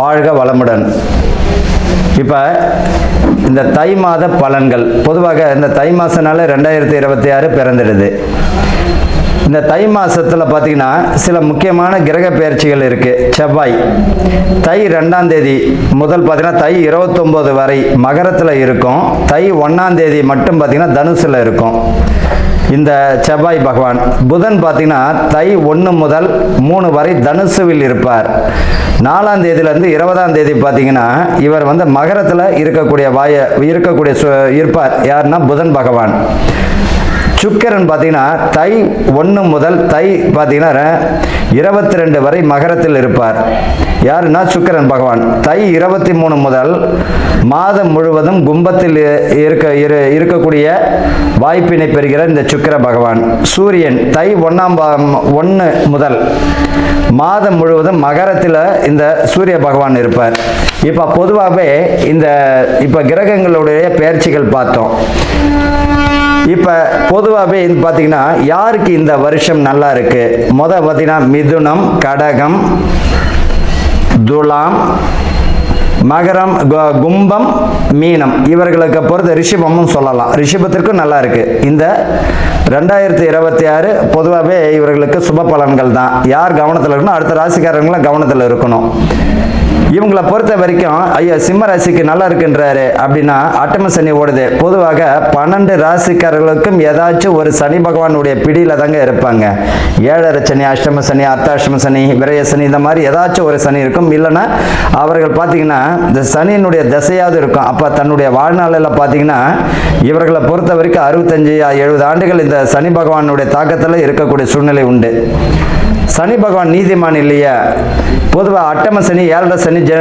வாழ்க வளமுடன். இப்போ இந்த தை மாத பலன்கள். பொதுவாக இந்த தை மாதனால ரெண்டாயிரத்தி இருபத்தி ஆறு பிறந்துடுது. இந்த தை மாதத்தில் பார்த்தீங்கன்னா சில முக்கியமான கிரக பெயர்ச்சிகள் இருக்குது செவ்வாய். தை ரெண்டாம் தேதி முதல் பார்த்தீங்கன்னா தை இருபத்தொம்போது வரை மகரத்தில் இருக்கும். தை ஒன்றாம் தேதி மட்டும் பார்த்தீங்கன்னா தனுசில் இருக்கும். இந்த செவ்வாய் பகவான். புதன் பார்த்தீங்கன்னா தை ஒன்று முதல் மூணு வரை தனுசுவில் இருப்பார். நாலாம் தேதியிலேருந்து இருபதாம் தேதி பார்த்தீங்கன்னா இவர் வந்து மகரத்தில் இருக்கக்கூடிய வாய இருக்கக்கூடிய சு- இருப்பார். யாருன்னா புதன் பகவான். சுக்கிரன் பார்த்தீங்கன்னா தை ஒன்று முதல் தை பார்த்தீங்கன்னா இருபத்தி ரெண்டு வரை மகரத்தில் இருப்பார். யாருன்னா சுக்கிரன் பகவான். தை இருபத்தி மூணு முதல் மாதம் முழுவதும் கும்பத்தில் இருக்க இரு இருக்கக்கூடிய வாய்ப்பினை பெறுகிற இந்த சுக்கிர பகவான். சூரியன் தை ஒன்றாம் ஒன்று முதல் மாதம் முழுவதும் மகரத்தில் இந்த சூரிய பகவான் இருப்பார். இப்போ பொதுவாகவே இந்த இப்போ கிரகங்களுடைய பெயர்ச்சிகள் பார்த்தோம். இப்போ பொதுவாகவே இது பார்த்தீங்கன்னா யாருக்கு இந்த வருஷம் நல்லா இருக்கு? முத பார்த்தீங்கன்னா மிதுனம் கடகம் துலாம் மகரம் கும்பம் மீனம். இவர்களுக்கு பொறுத்த ரிஷபமும் சொல்லலாம். ரிஷபத்திற்கும் நல்லா இருக்கு. இந்த ரெண்டாயிரத்தி இருபத்தி ஆறு பொதுவாகவே இவர்களுக்கு சுப பலன்கள் தான். யார் கவனத்தில் இருக்கணும்? அடுத்த ராசிக்காரங்களும் கவனத்தில் இருக்கணும். இவங்களை பொறுத்த வரைக்கும் ஐயா சிம்ம ராசிக்கு நல்லா இருக்குன்றாரு அப்படின்னா அட்டம சனி ஓடுது. பொதுவாக பன்னெண்டு ராசிக்காரர்களுக்கும் ஏதாச்சும் ஒரு சனி பகவானுடைய பிடியில் தாங்க இருப்பாங்க. ஏழரை சனி அஷ்டம சனி அர்த்தாஷ்டம சனி விரய சனி இந்த மாதிரி ஏதாச்சும் ஒரு சனி இருக்கும். இல்லைன்னா அவர்கள் பார்த்தீங்கன்னா இந்த சனியினுடைய திசையாவது இருக்கும். அப்போ தன்னுடைய வாழ்நாளில் பார்த்தீங்கன்னா இவர்களை பொறுத்த வரைக்கும் அறுபத்தஞ்சு எழுபது ஆண்டுகள் இந்த சனி பகவானுடைய தாக்கத்தில் இருக்கக்கூடிய சூழ்நிலை உண்டு. சனி பகவான் நீதிமான் இல்லையா. பொதுவாக அட்டம சனி ஏழரை சனி ஜ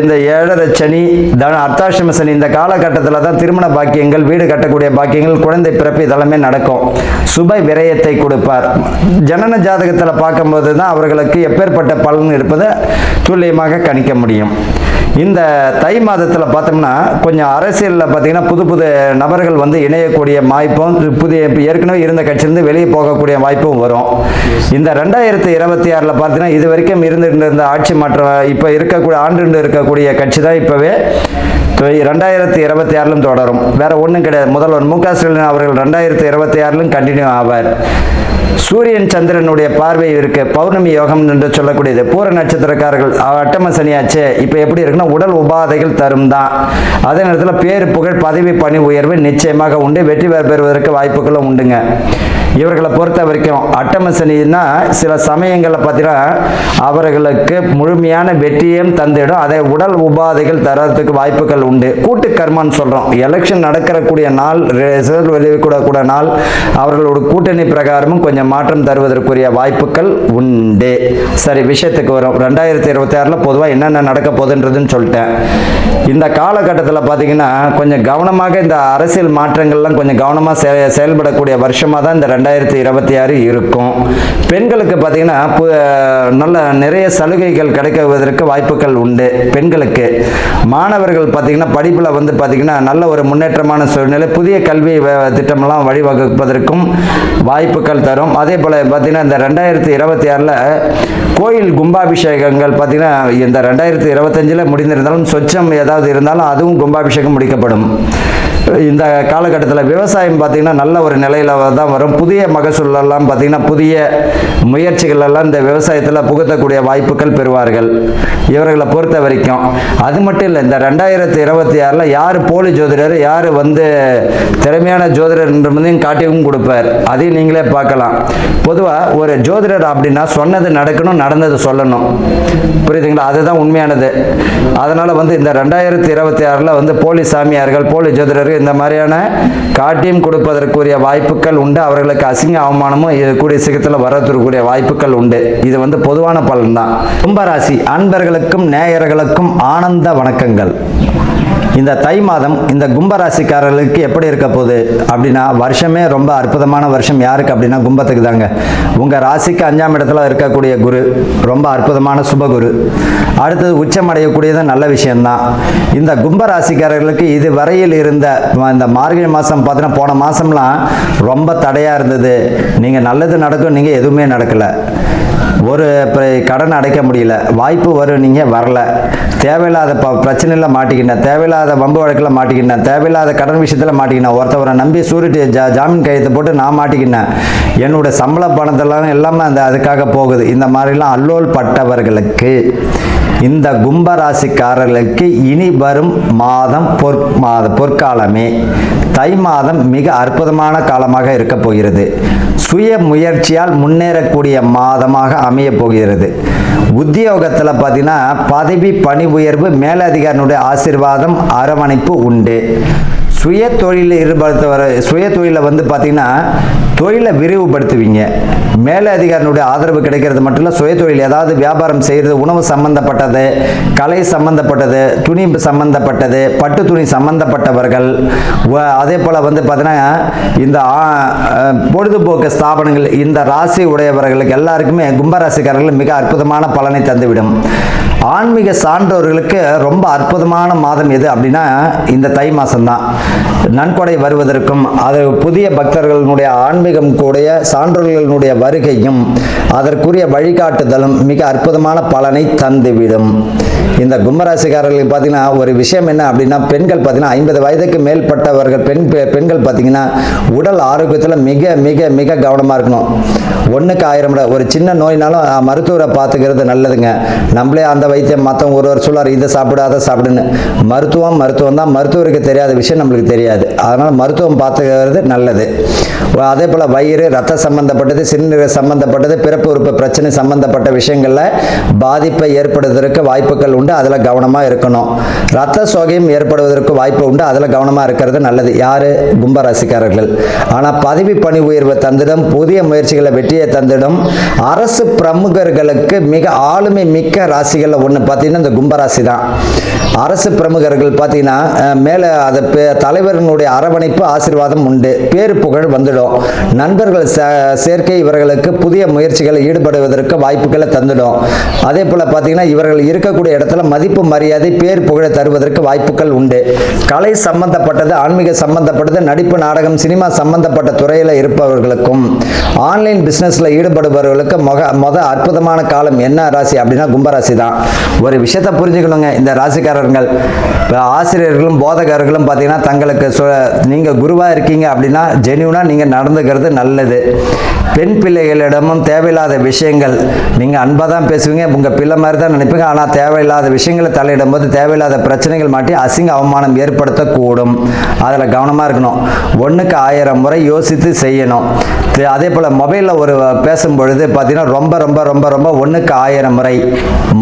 இந்த ஏழரை சனி தன அர்த்தாஷ்டம சனி இந்த காலகட்டத்தில் தான் திருமண பாக்கியங்கள் வீடு கட்டக்கூடிய பாக்கியங்கள் குழந்தை பிறப்பு இதெல்லாமே நடக்கும். சுப விரயத்தை கொடுப்பார். ஜனன ஜாதகத்தில் பார்க்கும்போது தான் அவர்களுக்கு எப்பேற்பட்ட பலன் இருப்பதை துல்லியமாக கணிக்க முடியும். இந்த தை மாதத்தில் பார்த்தோம்னா கொஞ்சம் அரசியலில் பார்த்தீங்கன்னா புது புது நபர்கள் வந்து இணையக்கூடிய வாய்ப்பும் புதிய இப்போ ஏற்கனவே இருந்த கட்சியிலிருந்து வெளியே போகக்கூடிய வாய்ப்பும் வரும். இந்த ரெண்டாயிரத்தி இருபத்தி ஆறில் பார்த்தீங்கன்னா இது வரைக்கும் இருந்துகிட்டு இருந்த ஆட்சி மாற்றம் இப்போ இருக்கக்கூடிய ஆண்டு இருக்கக்கூடிய கட்சி தான் இப்போவே ரெண்டாயிரத்தி இருபத்தி ஆறிலும் தொடரும். வேற ஒன்றும் கிடையாது. முதல்வர் மு க ஸ்டாலின் அவர்கள் ரெண்டாயிரத்தி இருபத்தி ஆறிலும் கண்டினியூ ஆவார். சூரியன் சந்திரனுடைய பார்வை இருக்கு. பௌர்ணமி யோகம் என்று சொல்லக்கூடியது. பூர நட்சத்திரக்காரர்கள் அட்டம சனியாச்சு இப்போ எப்படி இருக்குன்னா உடல் உபாதைகள் தரும் தான். அதே நேரத்தில் பேர் புகழ் பதவி பணி உயர்வு நிச்சயமாக உண்டு. வெற்றி பெற பெறுவதற்கு வாய்ப்புகளும் உண்டுங்க. இவர்களை பொறுத்த வரைக்கும் அட்டம சனின்னா சில சமயங்களில் பார்த்தீங்கன்னா அவர்களுக்கு முழுமையான வெற்றியும் தந்துடும் அதை உடல் உபாதைகள் தரத்துக்கு வாய்ப்புகள் உண்டு. கூட்டு கர்மான்னு சொல்கிறோம் எலெக்ஷன் நடக்கிறக்கூடிய நாள் ரிசல்ட் வெளியிடக்கூடிய நாள் அவர்களோட கூட்டணி பிரகாரமும் கொஞ்சம் மாற்றம் தருவதற்குரிய வாய்ப்புகள் உண்டு. சரி விஷயத்துக்கு வரும். ரெண்டாயிரத்தி இருபத்தி ஆறில் பொதுவாக என்னென்ன நடக்க போகுதுன்றதுன்னு சொல்லிட்டேன். இந்த காலகட்டத்தில் பார்த்தீங்கன்னா கொஞ்சம் கவனமாக இந்த அரசியல் மாற்றங்கள்லாம் கொஞ்சம் கவனமாக செ செயல்படக்கூடிய வருஷமாக தான் இந்த ரெண்டாயிரத்தி இருபத்தி ஆறு இருக்கும். பெண்களுக்கு பார்த்தீங்கன்னா பு- நல்ல நிறைய சலுகைகள் கிடைக்குவதற்கு வாய்ப்புகள் உண்டு பெண்களுக்கு. மாணவர்கள் பார்த்தீங்கன்னா படிப்பில் வந்து பார்த்தீங்கன்னா நல்ல ஒரு முன்னேற்றமான சூழ்நிலை புதிய கல்வி வ- திட்டமெல்லாம் வழிவகுப்பதற்கும் வாய்ப்புகள் தரும். அதே போல் பார்த்தீங்கன்னா இந்த ரெண்டாயிரத்தி இருபத்தி ஆறில் கோயில் கும்பாபிஷேகங்கள் பார்த்தீங்கன்னா இந்த ரெண்டாயிரத்தி இருபத்தஞ்சில் முடிந்திருந்தாலும் சொச்சம் ஏதாவது இருந்தாலும் அதுவும் கும்பாபிஷேகம் முடிக்கப்படும். இந்த காலகட்டத்தில் விவசாயம் பார்த்தீங்கன்னா நல்ல ஒரு நிலையில் தான் வரும். புதிய மகசூலெல்லாம் பார்த்தீங்கன்னா புதிய முயற்சிகள் எல்லாம் இந்த விவசாயத்தில் புகுத்தக்கூடிய வாய்ப்புகள் பெறுவார்கள். இவர்களை பொறுத்த வரைக்கும். அது மட்டும் இல்லை இந்த ரெண்டாயிரத்தி இருபத்தி ஆறில் யார் போலி ஜோதிடர் யார் வந்து திறமையான ஜோதிடர் என்பதையும் காட்டியும் கொடுப்பார். அதையும் நீங்களே பார்க்கலாம். பொதுவாக ஒரு ஜோதிடர் அப்படின்னா சொன்னது நடக்கணும் நடந்தது சொல்லணும். புரியுதுங்களா? அதுதான் உண்மையானது. அதனால் வந்து இந்த ரெண்டாயிரத்தி இருபத்தி ஆறில் வந்து போலி சாமியார்கள் போலி ஜோதிடர்கள் இந்த மாதிரியான காட்டியம் கொடுப்பதற்குரிய வாய்ப்புகள் உண்டு. அவர்களுக்கு அசிங்க அவமானமும் இது கூடிய சீக்கிரத்தில் வரக்கூடிய வாய்ப்புகள் உண்டு. இது வந்து பொதுவான பலன் தான் கும்பராசி அன்பர்களுக்கும் நேயர்களுக்கும் ஆனந்த வணக்கங்கள். இந்த தை மாதம் இந்த கும்பராசிக்காரர்களுக்கு எப்படி இருக்க போகுது அப்படின்னா வருஷமே ரொம்ப அற்புதமான வருஷம் யாருக்கு அப்படின்னா கும்பத்துக்கு தாங்க. உங்கள் ராசிக்கு அஞ்சாம் இடத்துல இருக்கக்கூடிய குரு ரொம்ப அற்புதமான சுபகுரு அடுத்தது உச்சமடையக்கூடியது நல்ல விஷயம்தான். இந்த கும்பராசிக்காரர்களுக்கு இது வரையில் இருந்த இந்த மார்கழி மாதம் பார்த்தீங்கன்னா போன மாதம்லாம் ரொம்ப தடையாக இருந்தது. நீங்கள் நல்லது நடக்கும் நீங்கள் எதுவுமே நடக்கலை. ஒரு கடன் அடைக்க முடியல. வாய்ப்பு வரும் நீங்கள் வரல. தேவையில்லாத ப பிரச்சனையில் மாட்டிக்கினேன் தேவையில்லாத வம்பு வழக்கில் மாட்டிக்கினேன் தேவையில்லாத கடன் விஷயத்தில் மாட்டிக்கினேன் ஒருத்தவரை நம்பி சூரிட்டி ஜா ஜாமீன் கையத்தை போட்டு நான் மாட்டிக்கினேன் என்னோட சம்பள பணத்தெல்லாம் எல்லாமே அந்த அதுக்காக போகுது. இந்த மாதிரிலாம் அல்லோல் பட்டவர்களுக்கு இந்த கும்பராசிக்காரர்களுக்கு இனி வரும் மாதம் பொற் மாத பொற்காலமே. தை மாதம் மிக அற்புதமான காலமாக இருக்க போகிறது. சுய முயற்சியால் முன்னேறக்கூடிய மாதமாக அமைய போகிறது. உத்தியோகத்தில் பார்த்தீங்கன்னா பதவி பணி உயர்வு மேலதிகாரினுடைய ஆசீர்வாதம் அரவணைப்பு உண்டு. சுய தொழிலில் ஈடுபடுத்தவர சுய தொழிலை வந்து பார்த்தீங்கன்னா தொழிலை விரிவுபடுத்துவீங்க. மேலே அதிகாரினுடைய ஆதரவு கிடைக்கிறது மட்டும் இல்லை சுய தொழில் ஏதாவது வியாபாரம் செய்கிறது உணவு சம்பந்தப்பட்டது கலை சம்பந்தப்பட்டது துணி சம்பந்தப்பட்டது பட்டு துணி சம்பந்தப்பட்டவர்கள் அதே போல் வந்து பார்த்தீங்கன்னா இந்த ஆ- பொழுதுபோக்கு ஸ்தாபனங்கள் இந்த ராசி உடையவர்களுக்கு எல்லாருக்குமே கும்பராசிக்காரர்கள் மிக அற்புதமான பலனை தந்துவிடும். ஆன்மீக சான்றோர்களுக்கு ரொம்ப அற்புதமான மாதம் எது அப்படின்னா இந்த தை மாதம்தான் நன்கொடை வருவதற்கும் அது புதிய பக்தர்களுடைய ஆன்மீகம் கூடிய சான்றோர்களுடைய வருகையும் அதற்குரிய வழிகாட்டுதலும் மிக அற்புதமான பலனை தந்துவிடும். இந்த கும்பராசிக்காரர்களுக்கு பார்த்தீங்கன்னா ஒரு விஷயம் என்ன அப்படின்னா பெண்கள் பார்த்தீங்கன்னா ஐம்பது வயதுக்கு மேற்பட்டவர்கள் பெண் பெ- பெண்கள் பார்த்தீங்கன்னா உடல் ஆரோக்கியத்தில் மிக மிக மிக கவனமாக இருக்கணும். ஒன்றுக்கு ஆயிரம் ஒரு சின்ன நோயினாலும் மருத்துவரை பார்த்துக்கிறது நல்லதுங்க. நம்மளே அந்த வைத்தியம் மற்றவங்க ஒருவர் சொல்லார் இதை சாப்பிடு அதை சாப்பிடுன்னு. மருத்துவம் மருத்துவம் தான் மருத்துவருக்கு தெரியாத விஷயம் நம்மளுக்கு தெரியாது. அதனால் மருத்துவம் பார்த்துக்கிறது நல்லது. அதே போல் வயிறு ரத்த சம்பந்தப்பட்டது சிறுநீர் சம்பந்தப்பட்டது பிறப்பு உறுப்பு பிரச்சனை சம்பந்தப்பட்ட விஷயங்களில் பாதிப்பை ஏற்படுவதற்கு வாய்ப்புகள் உண்டு அதில் கவனமாக இருக்கணும். ரத்த சோகையும் ஏற்படுவதற்கு வாய்ப்பு உண்டு அதில் கவனமாக இருக்கிறது நல்லது. யார்? கும்பராசிக்காரர்கள். ஆனால் பதவி பணி உயர்வு தந்திடும் புதிய முயற்சிகளை வெற்றியை தந்திடும். அரசு பிரமுகர்களுக்கு மிக ஆளுமை மிக்க ராசிகளில் ஒன்று பார்த்தீங்கன்னா இந்த கும்பராசி தான். அரசு பிரமுகர்கள் பார்த்தீங்கன்னா மேலே அதை தலைவர்களுடைய அரவணைப்பு ஆசீர்வாதம் உண்டு. பேரு புகழ் வந்துடும். நண்பர்கள் சேர்க்கை இவர்களுக்கு புதிய முயற்சிகளில் ஈடுபடுவதற்கு வாய்ப்புகளை தந்துடும். அதே போல் பார்த்தீங்கன்னா இவர்கள் இருக்கக்கூடிய இடத்துல மதிப்பு மரியாதை பேர் புகழை தருவதற்கு வாய்ப்புகள் உண்டு. கலை சம்பந்தப்பட்டது ஆன்மீக சம்பந்தப்பட்டது நடிப்பு நாடகம் சினிமா சம்பந்தப்பட்ட துறையில் இருப்பவர்களுக்கும் ஆன்லைன் பிஸ்னஸில் ஈடுபடுபவர்களுக்கு மொக மொத அற்புதமான காலம் என்ன ராசி அப்படின்னா கும்பராசி தான். ஒரு விஷயத்தை புரிஞ்சுக்கணுங்க. இந்த ராசிக்காரர்கள் ஆசிரியர்களும் போதகர்களும் பார்த்தீங்கன்னா தங்களுக்கு நீங்கள் குருவாக இருக்கீங்க அப்படின்னா ஜெனியூனாக நீங்கள் நடந்துக்கிறது நல்லது. பெண் பிள்ளைகளிடமும் தேவையில்லாத விஷயங்கள் நீங்கள் அன்பாக தான் பேசுவீங்க உங்கள் பிள்ளை மாதிரி தான் நினைப்பீங்க ஆனால் தேவையில்லாத விஷயங்களை தலையிடும் போது தேவையில்லாத பிரச்சனைகள் மாட்டி அசிங்க அவமானம் ஏற்படுத்தக்கூடும். அதில் கவனமாக இருக்கணும். ஒன்றுக்கு ஆயிரம் முறை யோசித்து செய்யணும். அதே போல் மொபைலில் ஒரு பேசும் பொழுது பார்த்தீங்கன்னா ரொம்ப ரொம்ப ரொம்ப ரொம்ப ஒன்றுக்கு ஆயிரம் முறை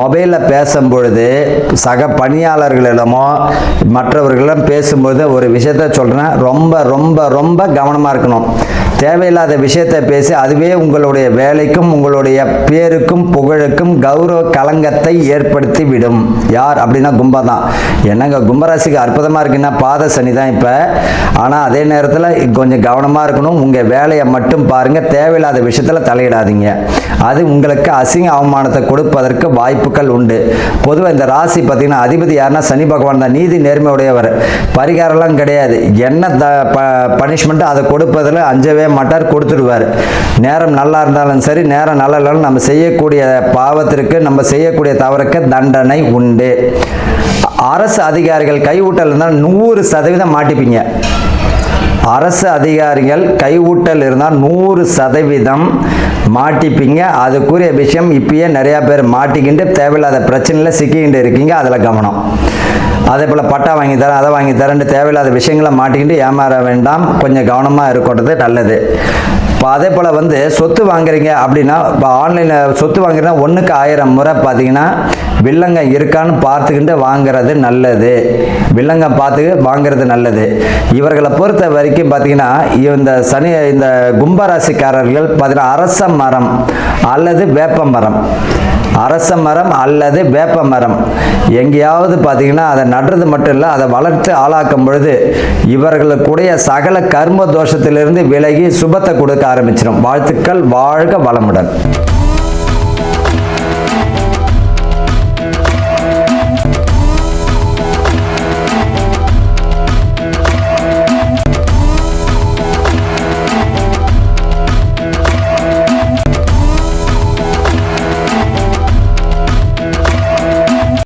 மொபைலில் பேசும் பொழுது சக பணியாளர்களிடமோ மற்றவர்களிடம் பேசும்போது ஒரு விஷயத்த சொல்கிறேன் ரொம்ப ரொம்ப ரொம்ப கவனமாக இருக்கணும். தேவையில்லாத விஷயத்தை பேசி அதுவே உங்களுடைய வேலைக்கும் உங்களுடைய பேருக்கும் புகழுக்கும் கௌரவ கலங்கத்தை ஏற்படுத்தி விடும் யார்? அப்படின்னா கும்ப தான் என்னங்க கும்பராசிக்கு அற்புதமாக இருக்குன்னா பாத சனி தான் இப்போ. ஆனால் அதே நேரத்தில் கொஞ்சம் கவனமாக இருக்கணும். உங்கள் வேலையை மட்டும் பாருங்கள் தேவையில்லாத விஷயத்தில் தலையிடாதீங்க. அது உங்களுக்கு அசிங்க அவமானத்தை கொடுப்பதற்கு வாய்ப்புகள் உண்டு. பொதுவாக இந்த ராசி பார்த்தீங்கன்னா அதிபதி யாருன்னா சனி பகவான் தான். நீதி நேர்மையுடையவர். பரிகாரம்லாம் கிடையாது. என்ன த ப பனிஷ்மெண்ட்டு அதை கொடுப்பதில் அஞ்சவே மாட்டார் கொடுத்துடுவார். நேரம் நல்லா இருந்தாலும் சரி நேரம் நல்லா இருந்தாலும் நம்ம செய்யக்கூடிய பாவத்திற்கு நம்ம செய்யக்கூடிய தவறுக்கு தண்டனை உண்டு. அரசு அதிகாரிகள் கைவிட்டல் இருந்தால் நூறு சதவீதம் மாட்டிப்பீங்க. அரசு அதிகாரிகள் கைவிட்டல் இருந்தால் நூறு சதவீதம் மாட்டிப்பீங்க. அதுக்குரிய விஷயம் இப்பயே நிறையா பேர் மாட்டிக்கிட்டு தேவையில்லாத பிரச்சனையில் சிக்கிக்கிட்டு இருக்கீங்க. அதில் கவனம். அதே போல் பட்டா வாங்கி தரேன் அதை வாங்கி தரேன்ட்டு தேவையில்லாத விஷயங்களை மாட்டிக்கிட்டு ஏமாற வேண்டாம். கொஞ்சம் கவனமாக இருக்கிறது நல்லது. இப்போ அதே போல் வந்து சொத்து வாங்குறீங்க அப்படின்னா இப்போ ஆன்லைனில் சொத்து வாங்குறீங்கன்னா ஒன்றுக்கு ஆயிரம் முறை பார்த்தீங்கன்னா வில்லங்க இருக்கான்னு பார்த்துக்கிட்டு வாங்குறது நல்லது. வில்லங்க பார்த்து வாங்குறது நல்லது. இவர்களை பொறுத்த வரைக்கும் பார்த்தீங்கன்னா இந்த சனி இந்த கும்பராசிக்காரர்கள் பார்த்தீங்கன்னா அரச மரம் அல்லது வேப்ப மரம். அரச மரம் அல்லது வேப்ப மரம். எங்கேயாவது பார்த்தீங்கன்னா அதை நடுறது மட்டும் இல்லை அதை வளர்த்து ஆளாக்கும் பொழுது இவர்களுக்குடைய சகல கர்ம தோஷத்திலிருந்து விலகி சுபத்தை கொடுக்க ஆரம்பிச்சிடும் வாழ்த்துக்கள் வாழ்க வளமுடன்.